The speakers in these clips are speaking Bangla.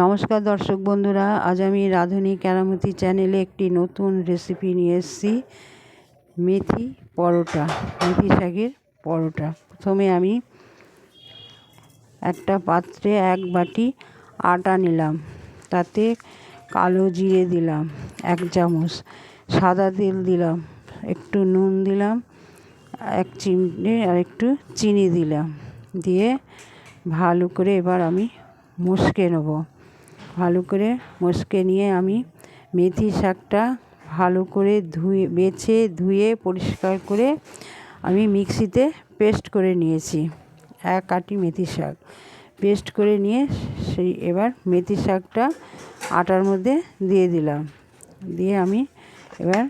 নমস্কার দর্শক বন্ধুরা, আজ আমি রাঁধুনি কেরামতি চ্যানেলে একটি নতুন রেসিপি নিয়ে এসেছি, মেথি পরোটা, মেথি শাকের পরোটা। প্রথমে আমি একটা পাত্রে এক বাটি আটা নিলাম, তাতে কালো জিরে দিলাম, এক চামচ সাদা তেল দিলাম, একটু নুন দিলাম, এক চিমটে আর একটু চিনি দিলাম, দিয়ে ভালো করে এবার আমি মুসকে নেব। ভালো করে মুসকে নিয়ে আমি মেথি শাকটা ভালো করে ধুয়ে, বেছে ধুয়ে পরিষ্কার করে আমি মিক্সিতে পেস্ট করে নিয়েছি, এক আটি মেথি শাক। পেস্ট করে নিয়ে সেই এবার মেথি শাকটা আটার মধ্যে দিয়ে দিলাম। দিয়ে আমি এবার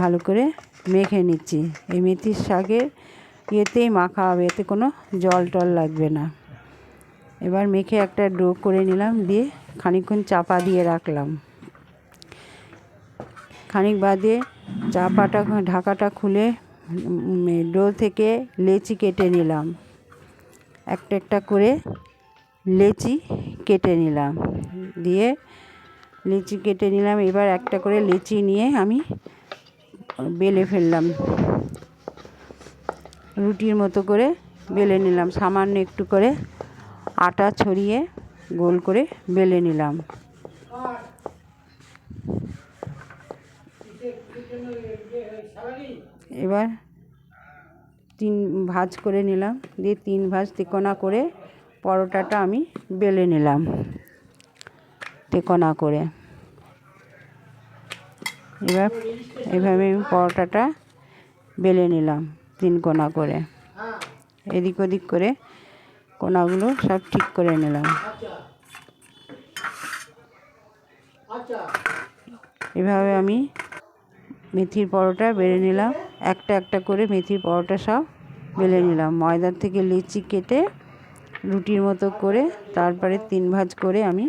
ভালো করে মেখে নিচ্ছি। এই মেথির শাকের ইয়েতেই মাখা হবে, এতে কোনো জল টল লাগবে না। এবার মেখে একটা ডো করে নিলাম, দিয়ে খানিকক্ষণ চাপা দিয়ে রাখলাম। খানিক বাদে চাপাটা, ঢাকাটা খুলে ডো থেকে লেচি কেটে নিলাম। একটা একটা করে লেচি কেটে নিলাম। দিয়ে লিচি কেটে নিলাম, এবার একটা করে লিচি নিয়ে আমি বেলে ফেললাম। রুটির মতো করে বেলে নিলাম, সামান্য একটু করে। আটা ছড়িয়ে গোল করে বেলে নিলাম। এবার তিন ভাজ করে নিলাম। দিয়ে তিন ভাজ তেকোনা করে পরোটাটা আমি বেলে নিলাম। তিকোনা করে। এবার এভাবে আমি পরোটাটা বেলে নিলাম তিন কোনা করে। এদিক ওদিক করে কোনাগুলো সব ঠিক করে নিলাম। এভাবে আমি মেথির পরোটা বেড়ে নিলাম। একটা একটা করে মেথির পরোটা সব বেলে নিলাম। ময়দার থেকে লিচি কেটে রুটির মতো করে তারপরে তিন ভাজ করে আমি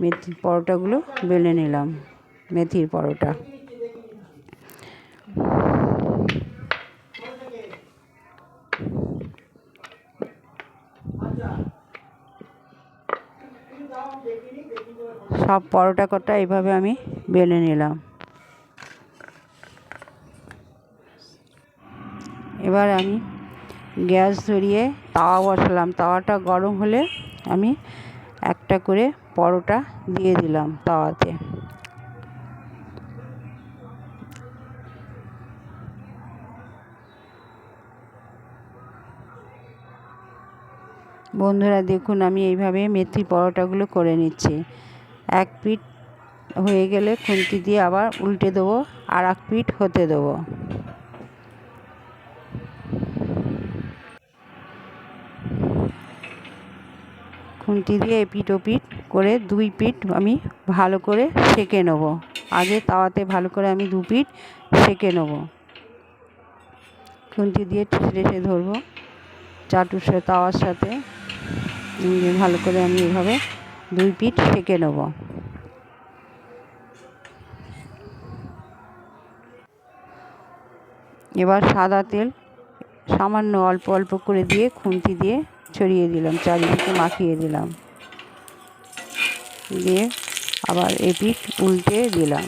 মেথির পরোটাগুলো বেলে নিলাম, মেথির পরোটা। সব পরোটা কটা এইভাবে আমি বেলে নিলাম। এবার আমি গ্যাস ধরিয়ে তাওয়া বসালাম। তাওয়াটা গরম হলে আমি একটা করে পরোটা দিয়ে দিলাম তাওয়াতে। বন্ধুরা, দেখুন আমি এইভাবে মেথি পরোটাগুলো করে নিচ্ছি। এক পিঠ হয়ে গেলে খুন্তি দিয়ে আবার উল্টে দেবো, আর এক পিঠ হতে দেবো। খুন্তি দিয়ে এপিট ওপিট করে দুই পিঠ আমি ভালো করে সেঁকে নেব। আগে তাওয়াতে ভালো করে আমি দু পিঠ সেঁকে নেব। খুন্তি দিয়ে ঠেসে ধরবো চাটুর তাওয়ার সাথে। ভালো করে আমি এভাবে দুই পিঠ সেঁকে নেব। এবার সাদা তেল সামান্য অল্প অল্প করে দিয়ে খুন্তি দিয়ে ছড়িয়ে দিলাম, চারিদিকে মাখিয়ে দিলাম। দিয়ে আবার এপিঠ উল্টে দিলাম।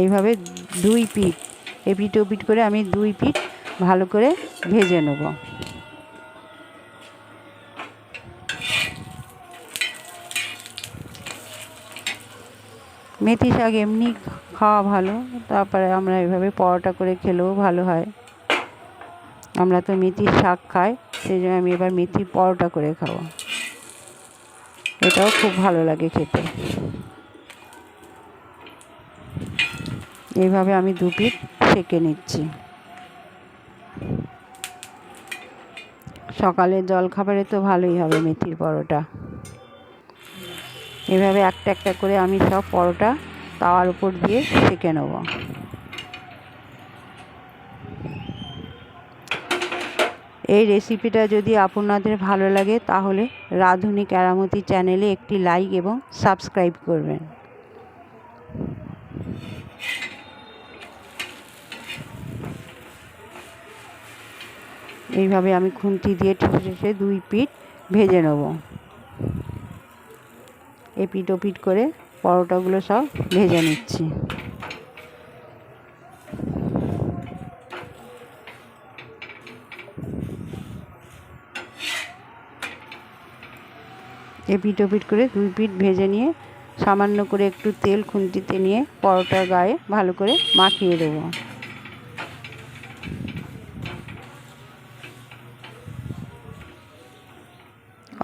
এইভাবে দুই পিঠ, এপিঠ ওপিঠ করে আমি দুই পিঠ ভালো করে ভেজে নেব। মেথি শাক এমনি খাওয়া ভালো, তারপরে আমরা এভাবে পরোটা করে খেলেও ভালো হয়। আমরা তো মেথির শাক খাই, সেই জন্য আমি এবার মেথির পরোটা করে খাব। এটাও খুব ভালো লাগে খেতে। এইভাবে আমি দু পিঠ সেঁকে নিচ্ছি। সকালের জলখাবারে তো ভালোই হবে মেথির পরোটা। এভাবে একটা একটা করে আমি সব পরোটা তাওয়ার উপর দিয়ে সেঁকে নেব। এই রেসিপিটা যদি আপনাদের ভালো লাগে, তাহলে রাঁধুনি কেরামতি চ্যানেলে একটি লাইক এবং সাবস্ক্রাইব করবেন। এইভাবে আমি খুন্তি দিয়ে ঠেসে ঠেসে দুই পিঠ ভেজে নেব। এপিট ওপিট করে পরোটাগুলো সব ভেজে নিচ্ছি। এপিট ওপিট করে দুই পিঠ ভেজে নিয়ে সামান্য করে একটু তেল খুন্তিতে নিয়ে পরোটার গায়ে ভালো করে মাখিয়ে দেবো।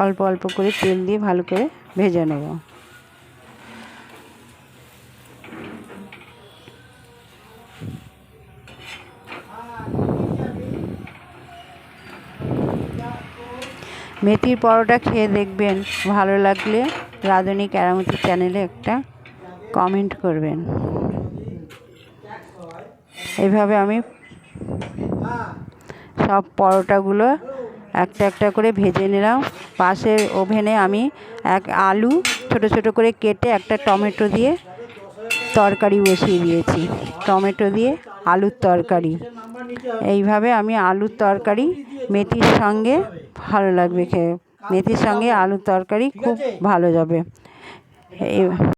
অল্প অল্প করে তেল দিয়ে ভালো করে ভেজে নেব। মেথির পরোটা খেয়ে দেখবেন, ভালো লাগলে রাঁধুনি কেরামতি চ্যানেলে একটা কমেন্ট করবেন। এইভাবে আমি সব পরোটাগুলো একটা একটা করে ভেজে নিলাম। পাশের ওভেনে আমি এক আলু ছোট ছোট করে কেটে একটা টমেটো দিয়ে তরকারি বসিয়ে দিয়েছি। টমেটো দিয়ে আলুর তরকারি। এইভাবে আমি আলুর তরকারি মেথির সঙ্গে ভালো লাগবে খেয়ে। মেথির সঙ্গে আলুর তরকারি খুব ভালো যাবে। এই